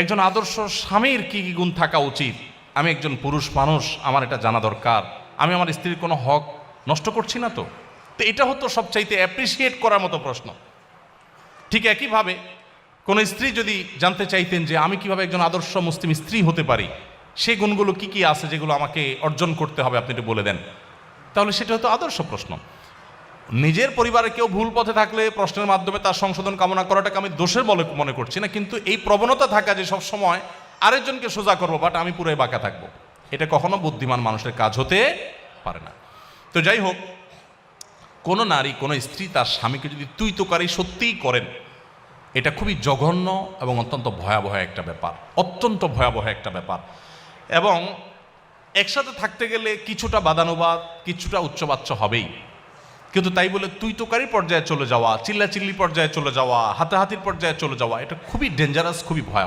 একজন আদর্শ স্বামীর কী কী গুণ থাকা উচিত? আমি একজন পুরুষ মানুষ, আমার এটা জানা দরকার। আমি আমার স্ত্রীর কোনো হক নষ্ট করছি না তো? তো এটা হতো সবচাইতে অ্যাপ্রিসিয়েট করার মতো প্রশ্ন। ঠিক একইভাবে কোনো স্ত্রী যদি জানতে চাইতেন যে আমি কীভাবে একজন আদর্শ মুসলিম স্ত্রী হতে পারি সেই গুণগুলো কি কি আছে যেগুলো আমাকে অর্জন করতে হবে, আপনি একটু বলে দেন। তাহলে সেটা হতো আদর্শ প্রশ্ন। নিজের পরিবারে কেউ ভুল পথে থাকলে প্রশ্নের মাধ্যমে তার সংশোধন কামনা করাটাকে আমি দোষের বলে মনে করছি না, কিন্তু এই প্রবণতা থাকা যে সব সময় আরেকজনকে সোজা করব বাট আমি পুরাই বাঁকা থাকব, এটা কখনো বুদ্ধিমান মানুষের কাজ হতে পারে না। তো যাই হোক, কোনো নারী, কোনো স্ত্রী তার স্বামীকে যদি তুই তোকারি সত্যিই করেন, এটা খুবই জঘন্য এবং অত্যন্ত ভয়াবহ একটা ব্যাপার, অত্যন্ত ভয়াবহ একটা ব্যাপার। এবং একসাথে থাকতে গেলে কিছুটা বাদানুবাদ, কিছুটা উচ্চবাচ্য হবেই। কিন্তু তাই বলে তুই তোকারি পর্যায়ে চলে যাওয়া চিল্লাচিল্লি পর্যায়ে চলে যাওয়া, হাতাহাতির পর্যায়ে চলে যাওয়া, এটা খুবই ডেঞ্জারাস খুবই ভয়াবহ।